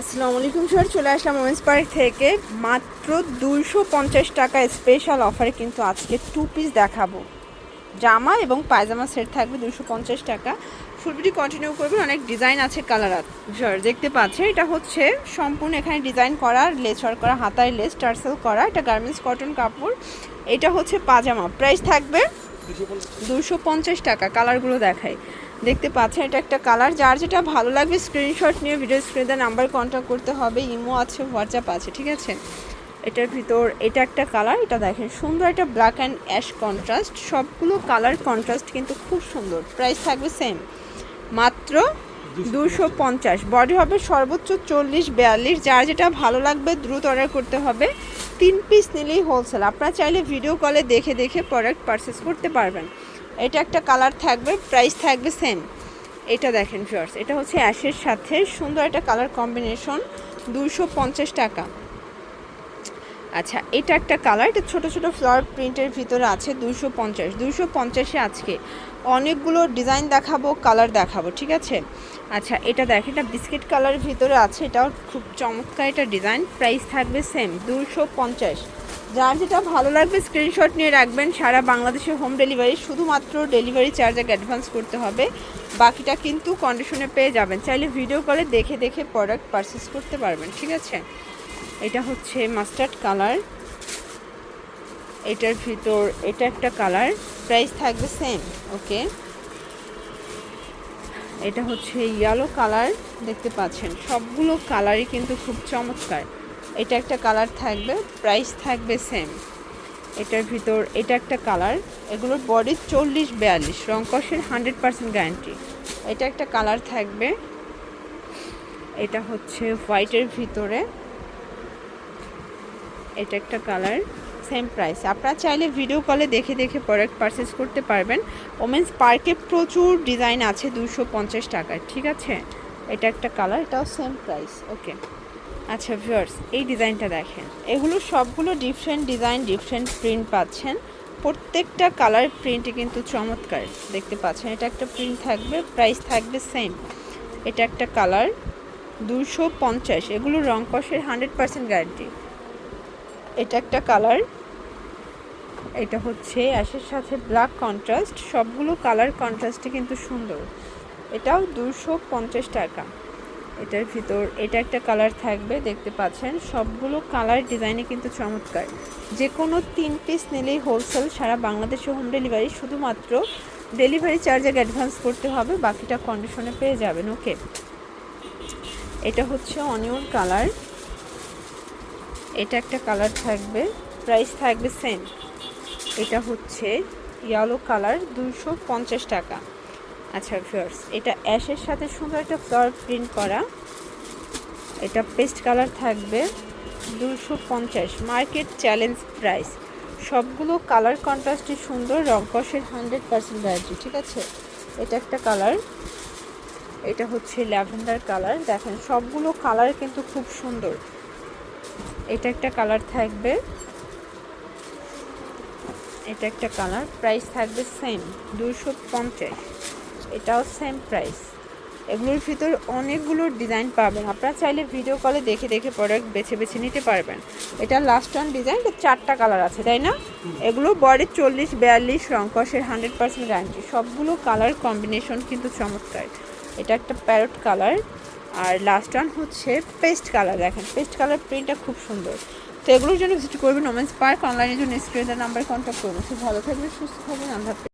আসসালামু আলাইকুম স্যার, চলে আসলাম ওমেন্স পার্ক থেকে। মাত্র দুইশো পঞ্চাশ টাকা স্পেশাল অফারে কিন্তু আজকে টু পিস দেখাবো। জামা এবং পায়জামা সেট থাকবে দুশো পঞ্চাশ টাকা। ফুলবিটি কন্টিনিউ করবেন, অনেক ডিজাইন আছে কালার স্যার দেখতে পাচ্ছেন, এটা হচ্ছে সম্পূর্ণ এখানে ডিজাইন করা লেসর করা, হাতায় লেস টার্সেল করা, এটা গার্মেন্টস কটন কাপড়। এটা হচ্ছে পাজামা প্রাইস থাকবে দুশো পঞ্চাশ টাকা কালারগুলো দেখাই। দেখতে পাচ্ছেন, এটা একটা কালার যার যেটা ভালো লাগবে স্ক্রিনশট নিয়ে ভিডিও স্ক্রিনে নাম্বার কন্ট্যাক্ট করতে হবে ইমো আছে হোয়াটসঅ্যাপ আছে, ঠিক আছে? এটার ভিতর, এটা একটা কালার, এটা দেখেন, সুন্দর একটা ব্ল্যাক অ্যান্ড অ্যাশ কন্ট্রাস্ট সবগুলো কালার কন্ট্রাস্ট কিন্তু খুব সুন্দর প্রাইস থাকবে সেম মাত্র দুশো পঞ্চাশ বডি হবে সর্বোচ্চ চল্লিশ, বিয়াল্লিশ, যার যেটা ভালো লাগবে দ্রুত অর্ডার করতে হবে, তিন পিস নিলেই হোলসেল আপনারা চাইলে ভিডিও কলে দেখে দেখে প্রোডাক্ট পারচেস করতে পারবেন। এটা একটা কালার থাকবে, প্রাইস থাকবে সেম এটা দেখেন ফিওর্স এটা হচ্ছে অ্যাশের সাথে সুন্দর একটা কালার কম্বিনেশন দুশো পঞ্চাশ টাকা। আচ্ছা এটা একটা কালার, এটা ছোটো ছোটো ফ্লাওয়ার প্রিন্টের ভিতরে আছে দুশো পঞ্চাশ। দুশো পঞ্চাশে আজকে অনেকগুলো ডিজাইন দেখাবো কালার দেখাবো, ঠিক আছে? আচ্ছা এটা দেখ এটা বিস্কিট কালারের ভিতরে আছে, এটাও খুব চমৎকার একটা ডিজাইন প্রাইস থাকবে সেম দুশো পঞ্চাশ। যার যেটা ভালো লাগবে স্ক্রিনশট নিয়ে রাখবেন। সারা বাংলাদেশে হোম ডেলিভারি শুধুমাত্র ডেলিভারি চার্জ আগে অ্যাডভান্স করতে হবে। বাকিটা কিন্তু কন্ডিশনে পেয়ে যাবেন। চাইলে ভিডিও কলে দেখে দেখে প্রোডাক্ট পারচেস করতে পারবেন, ঠিক আছে? এটা হচ্ছে মাস্টার্ড কালার এটার ভিতর, এটা একটা কালার প্রাইস থাকবে সেম ওকে এটা হচ্ছে ইয়েলো কালার দেখতে পাচ্ছেন। সবগুলো কালারই কিন্তু খুব চমৎকার। এটা একটা কালার থাকবে প্রাইস থাকবে সেম এটার ভিতর, এটা একটা কালার। এগুলোর বডি চল্লিশ বিয়াল্লিশ রংকসের হান্ড্রেড পার্সেন্ট গ্যারান্টি এটা একটা কালার থাকবে। এটা হচ্ছে হোয়াইটের ভিতরে। এটা একটা কালার সেম প্রাইস আপনারা চাইলে ভিডিও কলে দেখে দেখে প্রোডাক্ট পারচেস করতে পারবেন। ওমেন্স পার্কে প্রচুর ডিজাইন আছে, দুশো পঞ্চাশ টাকায় ঠিক আছে? এটা একটা কালার, এটাও সেম প্রাইস ওকে আচ্ছা ভিউয়ার্স এই ডিজাইনটা দেখেন। এগুলো সবগুলো ডিফারেন্ট ডিজাইন ডিফারেন্ট প্রিন্ট পাচ্ছেন। প্রত্যেকটা কালার প্রিন্টে কিন্তু চমৎকার দেখতে পাচ্ছেন। এটা একটা প্রিন্ট থাকবে প্রাইস থাকবে সেম এটা একটা কালার দুশো পঞ্চাশ। এগুলো রং কষের হান্ড্রেড পার্সেন্ট গ্যারান্টি এটা একটা কালার এটা হচ্ছে অ্যাশের সাথে ব্ল্যাক কন্ট্রাস্ট সবগুলো কালার কন্ট্রাস্টে কিন্তু সুন্দর। এটাও দুশো পঞ্চাশ টাকা। এটার ভিতর, এটা একটা কালার থাকবে, দেখতে পাচ্ছেন। সবগুলো কালার ডিজাইনে কিন্তু চমৎকার। যে কোনো তিন পিস নিলেই হোলসেল সারা বাংলাদেশে হোম ডেলিভারি শুধুমাত্র ডেলিভারি চার্জ আগে অ্যাডভান্স করতে হবে, বাকিটা কন্ডিশনে পেয়ে যাবেন ওকে এটা হচ্ছে অনিয়ন কালার এটা একটা কালার থাকবে প্রাইস থাকবে সেম এটা হচ্ছে ইয়েলো কালার দুশো টাকা। আচ্ছা ফিয়ার্স এটা অ্যাশের সাথে সুন্দর একটা ফ্লাওয়ার প্রিন্ট করা। এটা পেস্ট কালার থাকবে দুশো পঞ্চাশ মার্কেট চ্যালেঞ্জ প্রাইস সবগুলো কালার কন্ট্রাস্টই সুন্দর রং রংকসের হান্ড্রেড পার্সেন্ট গ্যারান্টি ঠিক আছে? এটা একটা কালার এটা হচ্ছে ল্যাভেন্ডার কালার দেখেন, সবগুলো কালার কিন্তু খুব সুন্দর। এটা একটা কালার থাকবে। এটা একটা কালার প্রাইস থাকবে সেম দুশো পঞ্চাশ। এটাও সেম প্রাইস এগুলোর ভিতর অনেকগুলো ডিজাইন পাবেন। আপনারা চাইলে ভিডিও কলে দেখে দেখে প্রোডাক্ট বেছে বেছে নিতে পারবেন। এটা লাস্ট অন ডিজাইন চারটা কালার আছে, তাই না? এগুলো বডি চল্লিশ, বিয়াল্লিশ রংকসের হান্ড্রেড পার্সেন্ট গ্যারান্টি সবগুলো কালার কম্বিনেশন কিন্তু চমৎকার। এটা একটা প্যারট কালার আর লাস্ট ওয়ান হচ্ছে পেস্ট কালার দেখেন। পেস্ট কালার প্রিন্টটা খুব সুন্দর। তো এগুলোর জন্য ভিজিট করবেন ওমেন্স পার্ক অনলাইনের জন্য স্ক্রিনের নাম্বার কন্ট্যাক্ট করবেন খুব ভালো থাকবেন, সুস্থ থাকবেন। হাফেজ।